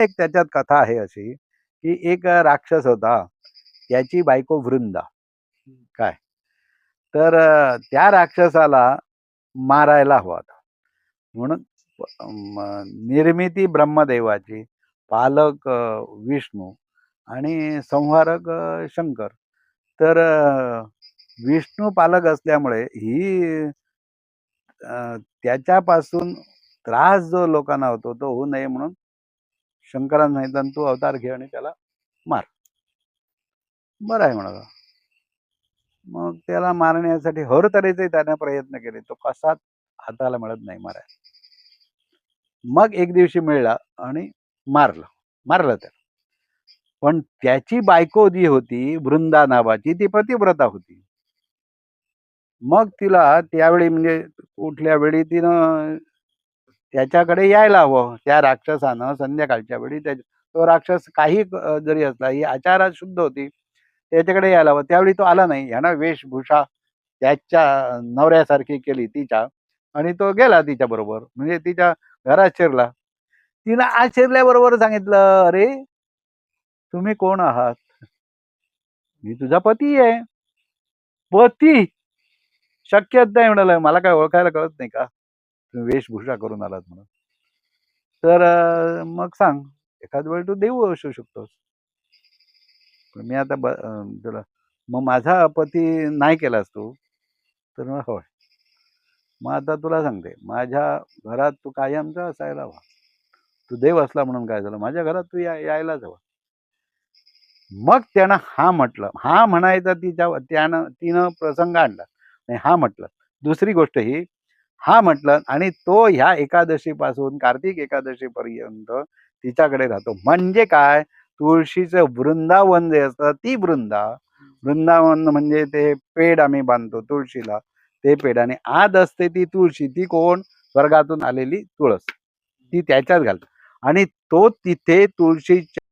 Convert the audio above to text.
एक त्याच्यात कथा आहे अशी की एक राक्षस होता त्याची बायको वृंदा. काय? तर त्या राक्षसाला मारायला हवा होता. म्हणून निर्मिती ब्रह्मदेवाची पालक विष्णू आणि संहारक शंकर. तर विष्णू पालक असल्यामुळे ही त्याच्यापासून त्रास जो लोकांना होतो तो होऊ नये म्हणून शंकरानं सांगितलं तू अवतार घे आणि त्याला मार. बरं आहे म्हणाला. मग त्याला मारण्यासाठी हर तऱ्हेचे त्याने प्रयत्न केले. तो कसाच हाताला मिळत नाही मारायला. मग एक दिवशी मिळला आणि मारलं. मारलं त्याला. पण त्याची बायको जी होती वृंदा नावाची ती पतिव्रता होती. मग तिला त्यावेळी म्हणजे कुठल्या वेळी तिनं त्याच्याकडे यायला हवं. त्या राक्षसानं संध्याकाळच्या वेळी त्या तो राक्षस काही जरी असला ही आचारात शुद्ध होती त्याच्याकडे यायला हवं. त्यावेळी तो आला नाही. ह्यानं वेशभूषा त्याच्या नवऱ्यासारखी केली तिच्या आणि तो गेला तिच्या बरोबर. म्हणजे तिच्या घरात शिरला. तिनं आज शिरल्याबरोबर सांगितलं अरे तुम्ही कोण आहात? मी तुझा पती आहे. पती? शक्यच नाही म्हणाल. मला काय ओळखायला कळत नाही का? वेशभूषा करून आलात म्हणून. तर मग सांग एखाद वेळ तू देऊ असू शकतोस. पण मी आता ब तुला मग माझा पती नाही केलास तू तर मग होय. मग आता तुला सांगते माझ्या घरात तू कायमचा असायला हवा. तू देव असला म्हणून काय झालं माझ्या घरात तू या यायलाच हवा. मग त्यानं हा म्हटलं हा म्हणायचा तिच्या त्यानं तिनं प्रसंग आणला. आणि हा म्हटलं दुसरी गोष्ट ही हा म्हटलं आणि तो ह्या एकादशीपासून कार्तिक एकादशीपर्यंत तिच्याकडे राहतो. म्हणजे काय? तुळशीचं वृंदावन जे असतं ती वृंदा वृंदावन म्हणजे ते पेड आम्ही बांधतो तुळशीला. ते पेड आणि आत असते ती तुळशी. ती कोण? स्वर्गातून आलेली तुळस. ती त्याच्यात घालतो आणि तो तिथे तुळशीच्या